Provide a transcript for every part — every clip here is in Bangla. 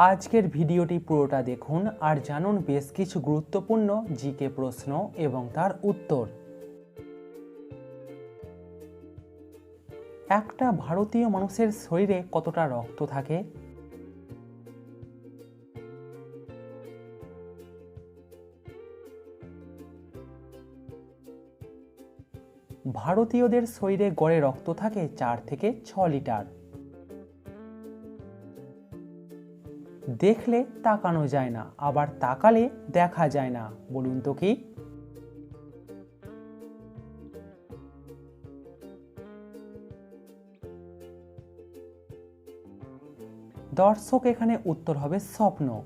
আজকের ভিডিওটি পুরোটা দেখুন আর জানুন বেশ কিছু গুরুত্বপূর্ণ জিকে প্রশ্ন এবং তার উত্তর। একটা ভারতীয় মানুষের শরীরে কতটা রক্ত থাকে? ভারতীয়দের শরীরে গড়ে রক্ত থাকে চার থেকে ছ লিটার। দেখলে তাকানো যায় না, আবার তাকালে দেখা যায় না। বলুন তো কি? দর্শক, এখানে উত্তর হবে স্বপ্ন।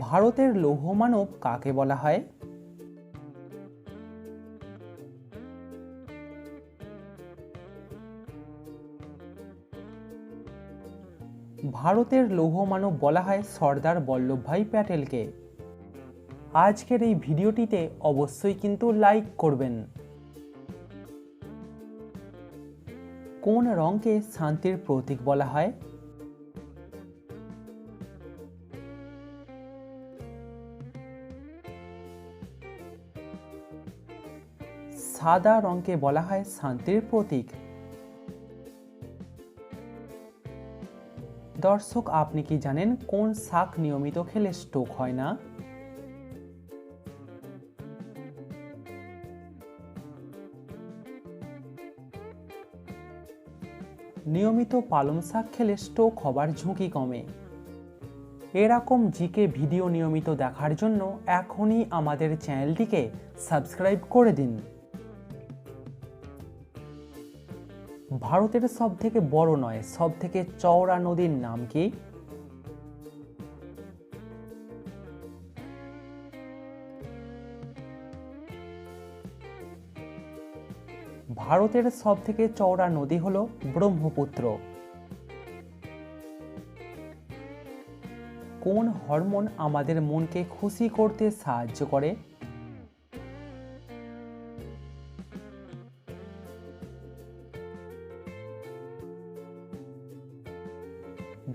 ভারতের লৌহ মানব কাকে বলা হয়? ভারতের লৌহ মানব বলা হয় সর্দার বল্লভভাই প্যাটেলকে। আজকের এই ভিডিওটিতে অবশ্যই কিন্তু লাইক করবেন। কোন রঙকে শান্তির প্রতীক বলা হয়? সাদা রঙকে বলা হয় শান্তির প্রতীক। দর্শক, আপনি কি জানেন কোন শাক নিয়মিত খেলে স্ট্রোক হয় না? নিয়মিত পালং শাক খেলে স্ট্রোক হবার ঝুঁকি কমে। এরকম জিকে ভিডিও নিয়মিত দেখার জন্য এখনই আমাদের চ্যানেলটিকে সাবস্ক্রাইব করে দিন। ভারতের সব থেকে বড় নয় সব থেকে চওড়া নদীর নাম কি? ভারতের সব থেকে চওড়া নদী হল ব্রহ্মপুত্র। কোন হরমোন আমাদের মনকে খুশি করতে সাহায্য করে?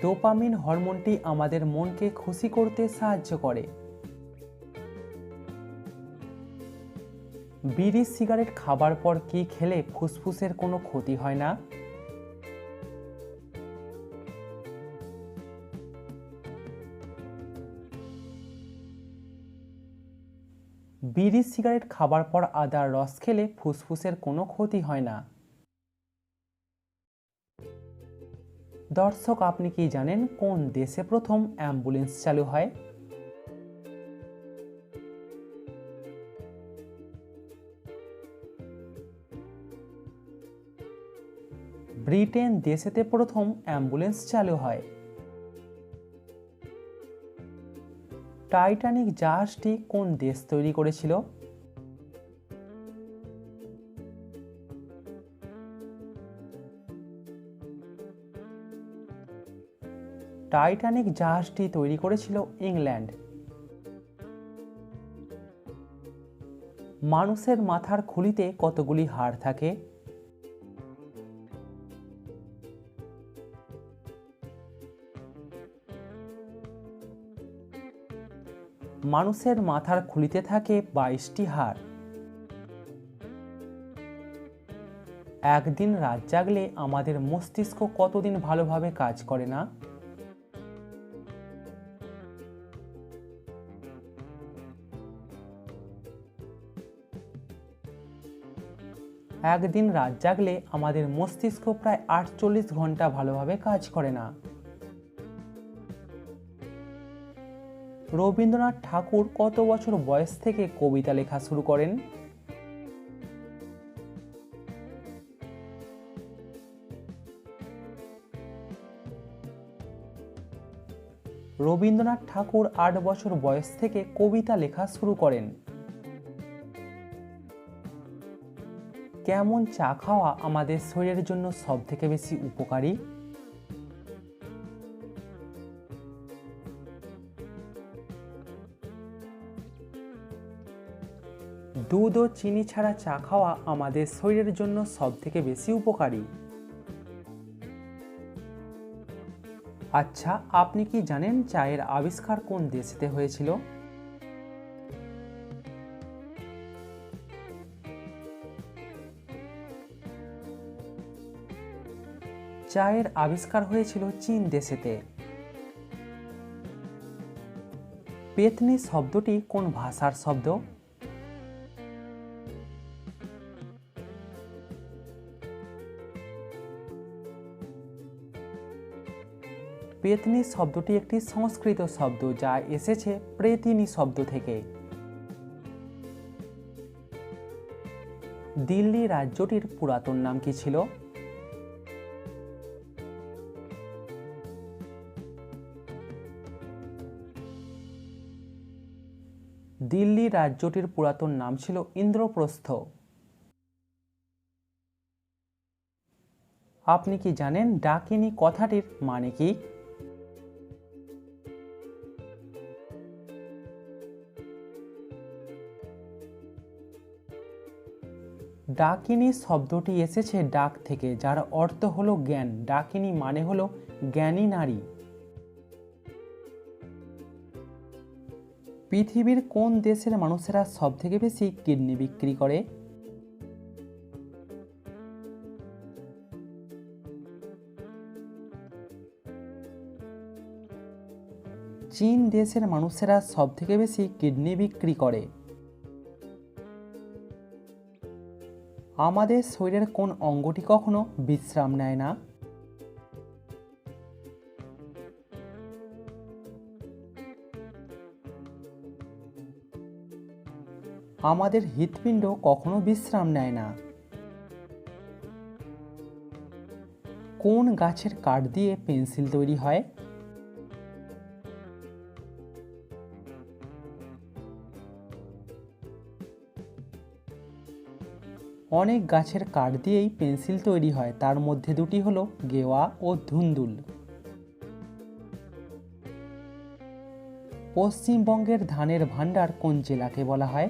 ডোপামিন হরমোনটি আমাদের মনকে খুশি করতে সাহায্য করে। বিড়ি সিগারেট খাবার পর কি খেলে ফুসফুসের কোনো ক্ষতি হয় না? বিড়ি সিগারেট খাবার পর আদার রস খেলে ফুসফুসের কোনো ক্ষতি হয় না। দর্শক, আপনি কি জানেন কোন দেশে প্রথম অ্যাম্বুলেন্স চালু হয়? ব্রিটেন দেশেতে প্রথম অ্যাম্বুলেন্স চালু হয়। টাইটানিক জাহাজটি কোন দেশ তৈরি করেছিল? টাইটানিক জাহাজটি তৈরি করেছিল ইংল্যান্ড। মানুষের মাথার খুলিতে কতগুলি হাড় থাকে? মানুষের মাথার খুলিতে থাকে বাইশটি হাড়। একদিন রাত জাগলে আমাদের মস্তিষ্ক কতদিন ভালোভাবে কাজ করে না? একদিন রাত জাগলে আমাদের মস্তিষ্ক প্রায় আটচল্লিশ ঘণ্টা ভালোভাবে কাজ করে না। রবীন্দ্রনাথ ঠাকুর কত বছর বয়স থেকে কবিতা লেখা শুরু করেন? রবীন্দ্রনাথ ঠাকুর আট বছর বয়স থেকে কবিতা লেখা শুরু করেন। কেমন চা খাওয়া আমাদের শরীরের জন্য সব থেকে বেশি উপকারী? দুধ ও চিনি ছাড়া চা খাওয়া আমাদের শরীরের জন্য সব থেকে বেশি উপকারী। আচ্ছা আপনি কি জানেন চায়ের আবিষ্কার কোন দেশেতে হয়েছিল? চায়ের আবিষ্কার হয়েছিল চীন দেশেতে। পেতনি শব্দটি কোন ভাষার শব্দ? পেতনি শব্দটি একটি সংস্কৃত শব্দ যা এসেছে প্রেতিনি শব্দ থেকে। দিল্লি রাজ্যটির পুরাতন নাম কি ছিল? দিল্লি রাজ্যটির পুরাতন নাম ছিল ইন্দ্রপ্রস্থ। আপনি কি জানেন ডাকিনী কথাটির মানে কি? ডাকিনী শব্দটি এসেছে ডাক থেকে, যার অর্থ হলো জ্ঞান। ডাকিনী মানে হলো জ্ঞানী নারী। পৃথিবীর কোন দেশের মানুষেরা সব থেকে বেশি কিডনি বিক্রি করে? চীন দেশের মানুষেরা সব থেকে বেশি কিডনি বিক্রি করে। আমাদের শরীরের কোন অঙ্গটি কখনো বিশ্রাম নেয় না? আমাদের হৃৎপিণ্ড কখনো বিশ্রাম নেয় না। কোন গাছের কাঠ দিয়ে পেন্সিল তৈরি হয়? অনেক গাছের কাঠ দিয়েই পেন্সিল তৈরি হয়, তার মধ্যে দুটি হলো গেওয়া ও ধুন্দুল। পশ্চিমবঙ্গের ধানের ভাণ্ডার কোন জেলাকে বলা হয়?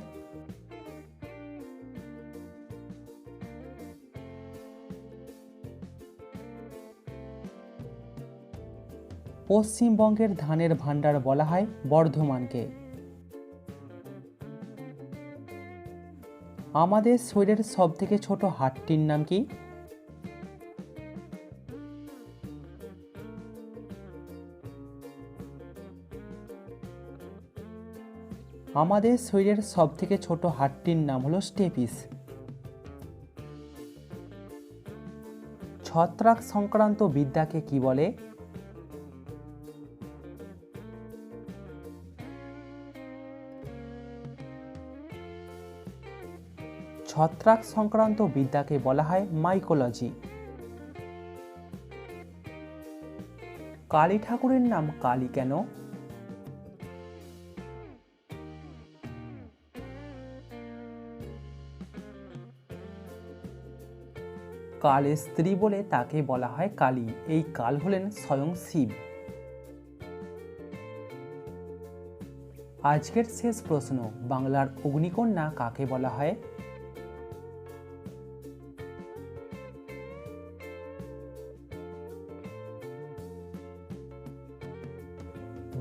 পশ্চিমবঙ্গের ধানের ভাণ্ডার বলা হয় বর্ধমানকে। আমাদের শরীরের সব থেকে ছোট হাড়টির নাম কি? আমাদের শরীরের সব থেকে ছোট হাড়টির নাম হলো স্টেপিস। ছত্রাক সংক্রান্ত বিদ্যাকে কি বলে? ছত্রাক সংক্রান্ত বিদ্যাকে বলা হয় মাইকোলজি কালী ঠাকুরের নাম কালী কেন? কালের স্ত্রী বলে তাকে বলা হয় কালী। এই কাল হলেন স্বয়ং শিব। আজকের শেষ প্রশ্ন, বাংলার অগ্নিকন্যা কাকে বলা হয়?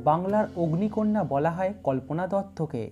বাংলার অগ্নিকন্যা বলা হয় কল্পনা দত্তকে